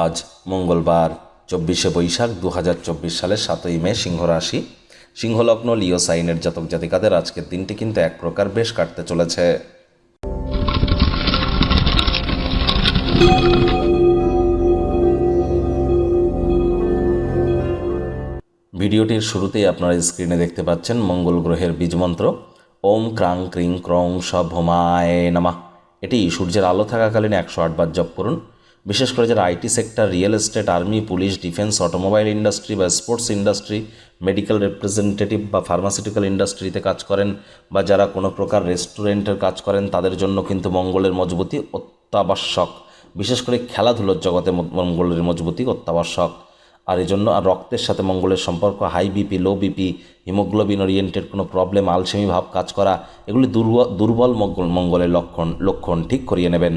আজ মঙ্গলবার, চব্বিশে বৈশাখ দু হাজার চব্বিশ সালের সাতই মে, সিংহ রাশি। সিংহলগ্ন লিও সাইনের জাতক জাতিকাদের আজকের দিনটি কিন্তু এক প্রকার বেশ কাটতে চলেছে। ভিডিওটির শুরুতেই আপনারা স্ক্রিনে দেখতে পাচ্ছেন মঙ্গল গ্রহের বীজমন্ত্র। ওম ক্রাং ক্রিং ক্রং সভমায় নামা। এটি সূর্যের আলো থাকাকালীন একশো আটবার জপ করুন। বিশেষ করে যারা IT sector, real estate, army, police, defence, automobile industry বা স্পোর্টস ইন্ডাস্ট্রি, মেডিকেল রিপ্রেজেন্টেটিভ বা ফার্মাসিউটিক্যাল ইন্ডাস্ট্রিতে কাজ করেন বা যারা কোনো প্রকার রেস্টুরেন্টের কাজ করেন, তাদের জন্য কিন্তু মঙ্গলের মজবুতি অত্যাবশ্যক। বিশেষ করে খেলাধুলোর জগতে মঙ্গলের মজবুতি অত্যাবশ্যক। আর এই জন্য আর রক্তের সাথে মঙ্গলের সম্পর্ক, high BP, low BP, haemoglobin oriented কোনো প্রবলেম, আলসেমি ভাব কাজ করা, এগুলি দুর্বল মঙ্গল, মঙ্গলের লক্ষণ লক্ষণ ঠিক করিয়ে নেবেন।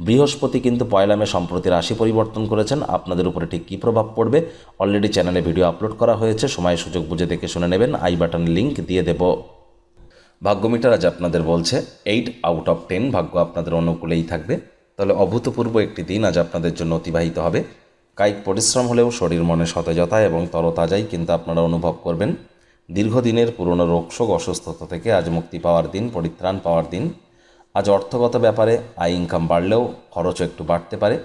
বৃহস্পতি কিন্তু পয়লা মে সম্প্রতি রাশি পরিবর্তন করেছেন। আপনাদের উপরে ঠিক কী প্রভাব পড়বে? অলরেডি চ্যানেলে ভিডিও আপলোড করা হয়েছে। সময় সুযোগ বুঝে দেখে শুনে নেবেন। আই বাটন লিঙ্ক দিয়ে দেবো। ভাগ্যমিটার আজ আপনাদের বলছে এইট আউট অফ টেন ভাগ্য আপনাদের অনুকূলেই থাকবে। তাহলে অভূতপূর্ব একটি দিন আজ আপনাদের জন্য অতিবাহিত হবে। কায়িক পরিশ্রম হলেও শরীর মনে সতেজতা এবং তরতাজাই কিন্তু আপনারা অনুভব করবেন। দীর্ঘদিনের পুরনো রোগশোক অসুস্থতা থেকে আজ মুক্তি পাওয়ার দিন, পরিত্রাণ পাওয়ার দিন। আজ অর্থগত ব্যাপারে আয় ইনকাম বাড়লেও খরচও একটু বাড়তে পারে।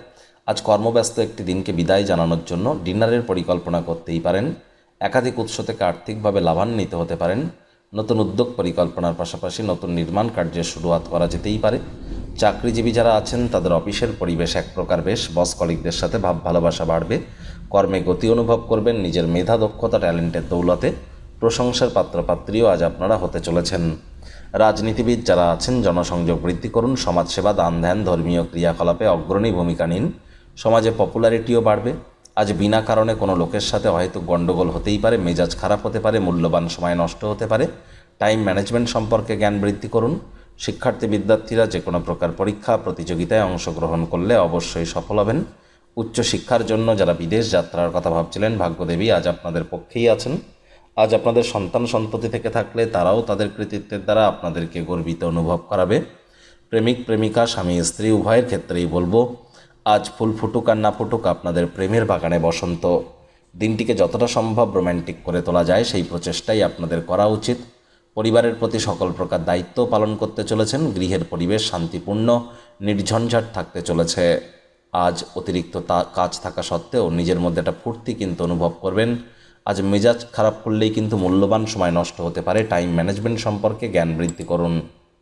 আজ কর্মব্যস্ত একটি দিনকে বিদায় জানানোর জন্য ডিনারের পরিকল্পনা করতেই পারেন। একাধিক উৎস থেকে আর্থিকভাবে লাভান্বিত হতে পারেন। নতুন উদ্যোগ পরিকল্পনার পাশাপাশি নতুন নির্মাণ কার্যের শুরুয়াত করা যেতেই পারে। চাকরিজীবী যারা আছেন, তাদের অফিসের পরিবেশ এক প্রকার বেশ। বস কলিকদের সাথে ভাব ভালোবাসা বাড়বে। কর্মে গতি অনুভব করবেন নিজের মেধা, দক্ষতা, ট্যালেন্টের দৌলতে। প্রশংসার পাত্রপাত্রীও আজ আপনারা হতে চলেছেন। রাজনীতিবিদ যারা আছেন, জনসংযোগ বৃদ্ধি করুন, সমাজসেবা, দান ধ্যান, ধর্মীয় ক্রিয়াকলাপে অগ্রণী ভূমিকা নিন। সমাজে পপুলারিটিও বাড়বে। আজ বিনা কারণে কোনো লোকের সাথে হয়তো গণ্ডগোল হতেই পারে, মেজাজ খারাপ হতে পারে, মূল্যবান সময় নষ্ট হতে পারে। টাইম ম্যানেজমেন্ট সম্পর্কে জ্ঞান বৃদ্ধি করুন। শিক্ষার্থী বিদ্যার্থীরা যে কোনো প্রকার পরীক্ষা, প্রতিযোগিতায় অংশগ্রহণ করলে অবশ্যই সফল হবেন। উচ্চশিক্ষার জন্য যারা বিদেশ যাত্রার কথা ভাবছিলেন, ভাগ্যদেবী আজ আপনাদের পক্ষেই আছেন। আজ আপনাদের সন্তান সন্ততি থেকে থাকলে তারাও তাদের কৃতিত্বের দ্বারা আপনাদেরকে গর্বিত অনুভব করাবে। প্রেমিক, প্রেমিকা, স্বামী, স্ত্রী, উভয়ের ক্ষেত্রেই বলব, আজ ফুল ফুটুক আর না ফুটুক আপনাদের প্রেমের বাগানে বসন্ত। দিনটিকে যতটা সম্ভব রোম্যান্টিক করে তোলা যায়, সেই প্রচেষ্টাই আপনাদের করা উচিত। পরিবারের প্রতি সকল প্রকার দায়িত্ব পালন করতে চলেছেন, গৃহের পরিবেশ শান্তিপূর্ণ, নির্ঝঞ্ঝাট থাকতে চলেছে। আজ অতিরিক্ত কাজ থাকা সত্ত্বেও নিজের মধ্যে একটা ফুর্তি কিন্তু অনুভব করবেন। আজ মেজাজ খারাপ করলেই কিন্তু মূল্যবান সময় নষ্ট হতে পারে। টাইম ম্যানেজমেন্ট সম্পর্কে জ্ঞান বৃদ্ধি করুন।